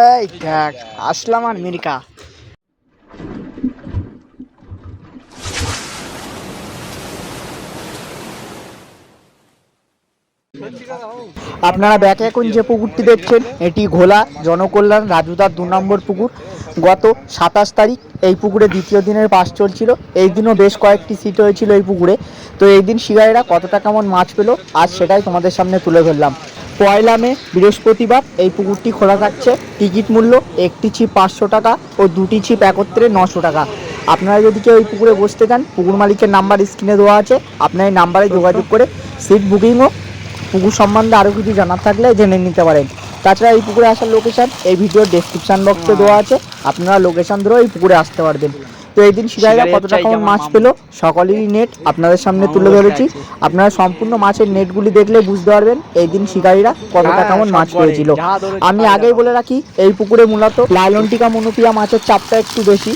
এই দেখ, আসলাম আর মিরিকা আপনারা ব্যাকে এখন যে পুকুরটি দেখছেন, এটি ঘোলা জনকল্যাণ রাজুদার দু নম্বর পুকুর। গত সাতাশ তারিখ এই পুকুরে দ্বিতীয় দিনের পাস চলছিল। এই দিনও বেশ কয়েকটি সিট হয়েছিল এই পুকুরে। তো এই দিন শিকারীরা কতটা কেমন মাছ পেল, আজ সেটাই তোমাদের সামনে তুলে ধরলাম। পয়লা মে, বৃহস্পতিবার এই পুকুরটি খোলা থাকছে। টিকিট মূল্য একটি ছিপ পাঁচশো টাকা ও দুটি ছিপ একত্রে নশো টাকা। আপনারা যদি কেউ এই পুকুরে বসতে চান, পুকুর মালিকের নাম্বার স্ক্রিনে দেওয়া আছে। আপনার এই নাম্বারে যোগাযোগ করে সিট বুকিংও পুকুর সম্বন্ধে আরও কিছু জানার থাকলে জেনে নিতে পারেন। তাছাড়া এই পুকুরে আসার লোকেশান এই ভিডিওর ডেসক্রিপশন বক্সে দেওয়া আছে। আপনারা লোকেশন ধরেও এই পুকুরে আসতে পারবেন। তো এই দিন শিকারীরা কতটা কেমন মাছ পেল? সকলেরই নেট আপনাদের সামনে তুলে ধরেছি। আপনারা সম্পূর্ণ মাছের নেটগুলি দেখলে বুঝতে পারবেন এই দিন শিকারীরা কতটা হ্যাঁ, কেমন মাছ পেয়েছিল। আমি আগেই বলে রাখি এই পুকুরে মূলত লাইলনটিকা মনোপিয়া মাছের চাপটা একটু বেশি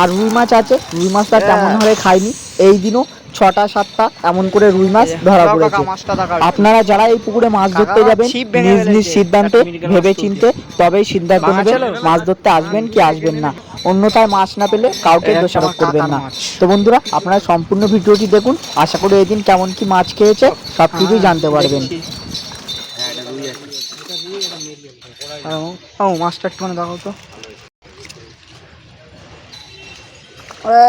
আর রুই মাছ আছে। রুই মাছটা হ্যাঁ। তেমন হারে খাইনি। এই দিনও ছটা সাতটা এমন করে রুই মাছ ধরা পড়েছে। আপনারা যারা এই পুকুরে মাছ ধরতে যাবেন নিজ নিজ সিদ্ধান্তে ভেবে চিনতে তবেই সিদ্ধান্ত নেবেন মাছ ধরতে আসবেন কি আসবেন না। অন্যথায় মাছ না পেলে কাউকে দোষারোপ করবেন না। তো বন্ধুরা আপনারা সম্পূর্ণ ভিডিওটি দেখুন। আশা করি এদিন কেমন কি মাছ খেয়েছে সব কিছুই জানতে পারবেন। ও মাছটা একটু মানে দেখো তো।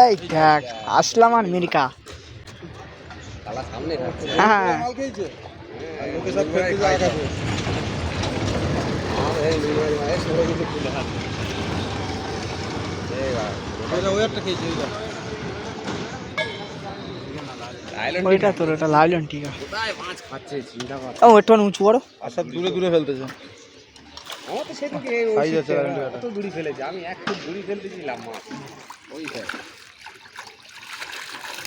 এই দেখ আসলাম আর মিরিকা হ্যাঁ। ওইটা তোর ওটা লাইলন ঠিক আছে ও একটু উঁচু করো। আসার দূরে দূরে ফেলতেছে। সাইজ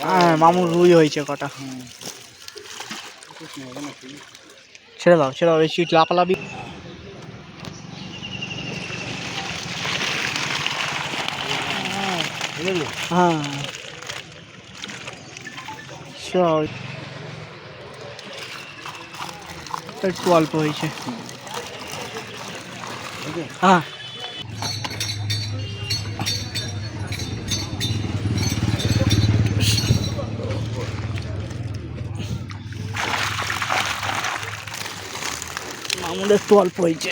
হ্যাঁ মামুর রুই হয়েছে কটা। ছেড়ে দাও ছেড়ে দাও বেশি লাপালাপি হ্যাঁ চল একটু অল্প হয়েছে হ্যাঁ মামুর একটু অল্প হয়েছে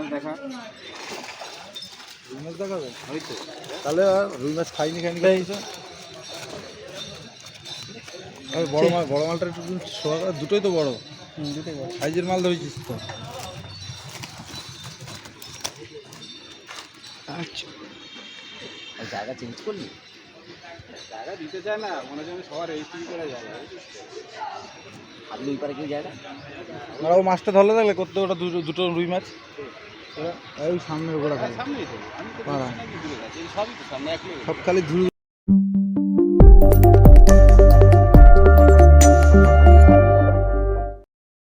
মাছ দেখা। রুই মাছ দেখাবে তাহলে আর রুই মাছ খাইনি খাইনি খাইছে বড় মাছ বড় মালটা একটু শোয়া দুটোই তো বড়। সাইজের মাল ধরেছিস তো। আচ্ছা। জায়গা চেঞ্জ করলি? জায়গা দিতে চায় না মনে হচ্ছে সবার এই করে জায়গা আপনি ওই পারে কি জায়গা? ও মাছটা ধরলে দেখলে করতে ওটা দুটো দুটো রুই মাছ। এই সামনের গোড়া হ্যাঁ, সামনেই তো। আমি সবই তো সামনে সব খালি ধুলো।